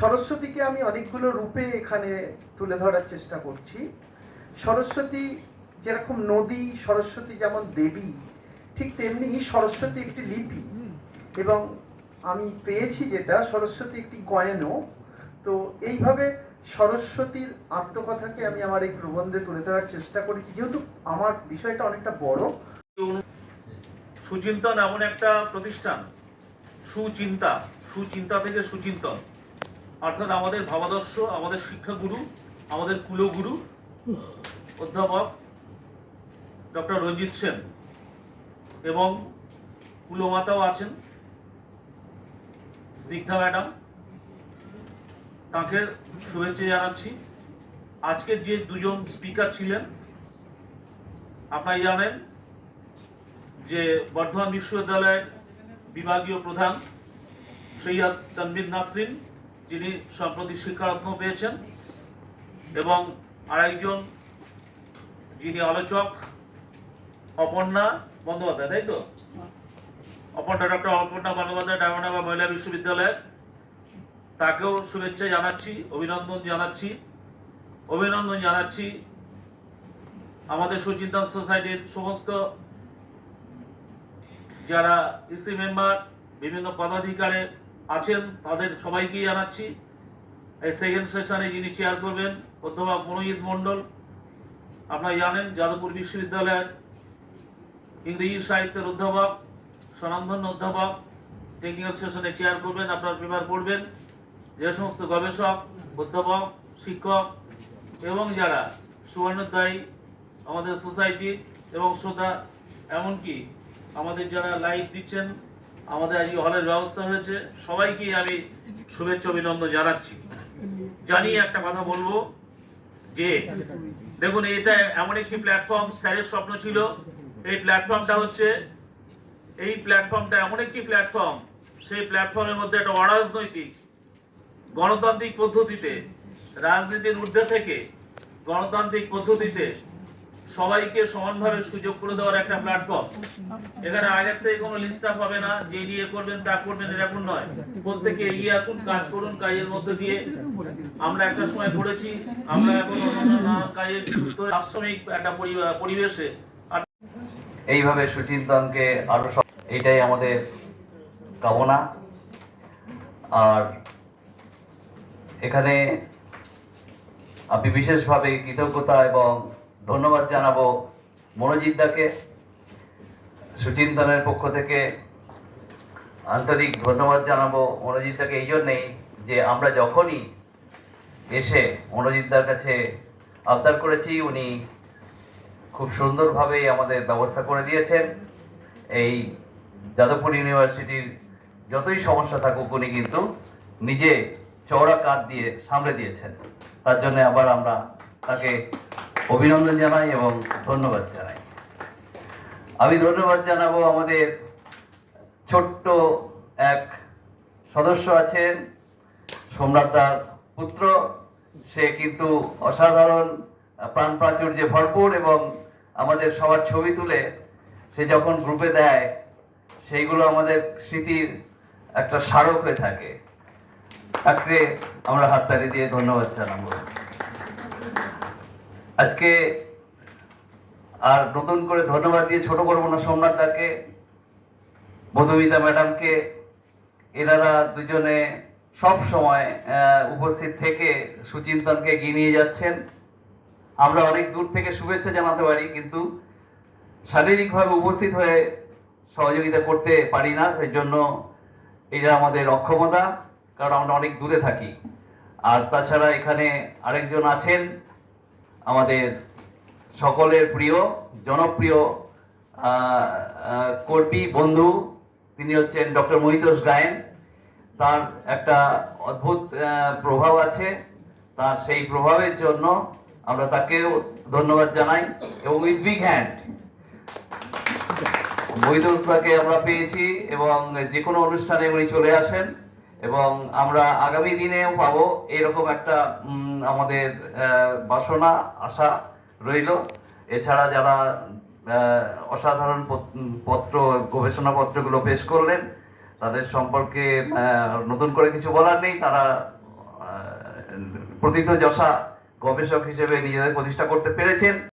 সরস্বতীকে আমি অনেকগুলো রূপে এখানে তুলে ধরার চেষ্টা করছি। সরস্বতী যেরকম নদী, সরস্বতী যেমন দেবী, ঠিক তেমনি সরস্বতী একটি লিপি। এবং আমি পেয়েছি যেটা, সরস্বতী একটি গয়নও। তো এইভাবে সরস্বতীর আত্মকথাকে আমি আমার এই প্রবন্ধে তুলে ধরার চেষ্টা করেছি। যেহেতু আমার বিষয়টা অনেকটা বড়। সুচিন্তন এমন একটা প্রতিষ্ঠান, সুচিন্তা সুচিন্তা থেকে সুচিন্তন। অর্থাৎ আমাদের ভাবাদর্শ, আমাদের শিক্ষাগুরু, আমাদের কুলগুরু, অধ্যাপক ডক্টর রঞ্জিত সেন এবং কুলমাতাও আছেন, স্নিগ্ধা ম্যাডাম। তাকে শুভেচ্ছা জানাচ্ছি। আজকের যে দুজন স্পিকার ছিলেন আপনারা জানেন যে বর্ধমান বিশ্ববিদ্যালয়ের বিভাগীয় প্রধান সৈয়দ তানবির নাসরিন যিনি সম্প্রতি শিক্ষারত্ন পেয়েছেন এবং আরেকজন যিনি আলোচক, অপর্ণা বন্দ্যোপাধ্যায়, তাই তো? Aparna doctor Aparna Bandyopadhyay Diamond Harbour মহিলা বিশ্ববিদ্যালয়ের। তাকেও শুভেচ্ছা জানাচ্ছি, অভিনন্দন জানাচ্ছি অভিনন্দন জানাচ্ছি আমাদের সুচিন্তন সোসাইটির সমস্ত যারা ইসি মেম্বার, বিভিন্ন পদাধিকারে আছেন, তাদের সবাইকেই জানাচ্ছি। এই সেকেন্ড সেশনে যিনি চেয়ার করবেন, অধ্যাপক মনোজিৎ মণ্ডল। আপনারা জানেন, যাদবপুর বিশ্ববিদ্যালয়ের ইংরেজি সাহিত্যের অধ্যাপক, স্বনামধন্য অধ্যাপক টেকনিক্যাল সেশনে চেয়ার করবেন, আপনার পেপার পড়বেন যে সমস্ত গবেষক, অধ্যাপক, শিক্ষক এবং যারা সুবর্ণোদ্যায়ী আমাদের সোসাইটি এবং শ্রোতা, এমনকি আমাদের যারা লাইভ দিচ্ছেন আমাদের আজকে হলের ব্যবস্থা হয়েছে। সবাইকে আমি শুভেচ্ছা, অভিনন্দন জানাচ্ছি। জানিয়ে একটা কথা বলব যে, দেখুন, এটা এমন একটি প্ল্যাটফর্ম স্যারের স্বপ্ন ছিল। এই প্ল্যাটফর্মটা হচ্ছে, এই প্ল্যাটফর্মটা এমন একটি প্ল্যাটফর্ম সেই প্ল্যাটফর্মের মধ্যে একটা অরাজনৈতিক, গণতান্ত্রিক পদ্ধতিতে, রাজনীতির ঊর্ধ্বে থেকে গণতান্ত্রিক পদ্ধতিতে সবাইকে সমানভাবে সুযোগ করে দেওয়ার একটা প্ল্যাটফর্ম এখানে আগের থেকে কোনো লিস্ট আপ হবে না, যে নিয়ে করবেন, তা করবেন, এরকম নয়। প্রত্যেকে এগিয়ে আসুন, কাজ করুন, কাজের মধ্যে দিয়ে। আমরা একটা সময় করেছি আমরা এখন কাজের আশ্রমিক একটা পরিবেশে। এইভাবে সুচিন্তনকে আরও সব এইটাই আমাদের কামনা। আর এখানে আমি বিশেষভাবে কৃতজ্ঞতা এবং ধন্যবাদ জানাব মনোজিৎ দাকে, সুচিন্তনের পক্ষ থেকে। আন্তরিক ধন্যবাদ জানাব মনোজিৎ দাকে এই জন্যেই যে আমরা যখনই এসে মনোজিৎ দার কাছে আবদার করেছি, উনি খুব সুন্দরভাবে আমাদের ব্যবস্থা করে দিয়েছেন। এই যাদবপুর ইউনিভার্সিটির যতই সমস্যা থাকুক, উনি কিন্তু নিজে চওড়া কাঁধ দিয়ে সামলে দিয়েছেন। তার জন্য আবার আমরা তাকে অভিনন্দন জানাই এবং ধন্যবাদ জানাই। আমি ধন্যবাদ জানাব আমাদের ছোট্ট এক সদস্য আছেন সম্রাটদার পুত্র। সে কিন্তু অসাধারণ, প্রাণ প্রাচুর্যে ভরপুর এবং আমাদের সবার ছবি তুলে সে যখন গ্রুপে দেয়, সেইগুলো আমাদের স্মৃতির একটা স্মারক হয়ে থাকে। তাকে আমরা হাততালি দিয়ে ধন্যবাদ জানাব। আজকে আর নতুন করে ধন্যবাদ দিয়ে ছোট করব না সোমনাথ দাকে, মধুমিতা ম্যাডামকে, এনারা দুজনে সব সময় উপস্থিত থেকে সুচিন্তনকে এগিয়ে নিয়ে যাচ্ছেন। আমরা অনেক দূর থেকে শুভেচ্ছা জানাতে পারি, কিন্তু শারীরিকভাবে উপস্থিত হয়ে সহযোগিতা করতে পারি না সেই জন্য এটা আমাদের অক্ষমতা, কারণ আমরা অনেক দূরে থাকি। আর তাছাড়া এখানে আরেকজন আছেন আমাদের সকলের প্রিয়, জনপ্রিয় কর্মী, বন্ধু, তিনি হচ্ছেন ডক্টর মহিতোষ গায়েন। তার একটা অদ্ভুত প্রভাব আছে। তার সেই প্রভাবের জন্য আমরা তাকেও ধন্যবাদ জানাই এবং উইথ বিগ হ্যান্ড। মহিতোষ তাকে আমরা পেয়েছি এবং যে কোনো অনুষ্ঠানে উনি চলে আসেন। এবং আমরা আগামী দিনেও পাবো এরকম একটা আমাদের বাসনা, আশা রইল। এছাড়া যারা অসাধারণ পত- পত্র গবেষণা পত্রগুলো পেশ করলেন, তাদের সম্পর্কে নতুন করে কিছু বলার নেই। তারা প্রথিতযশা গবেষক হিসেবে নিজেদের প্রতিষ্ঠা করতে পেরেছেন।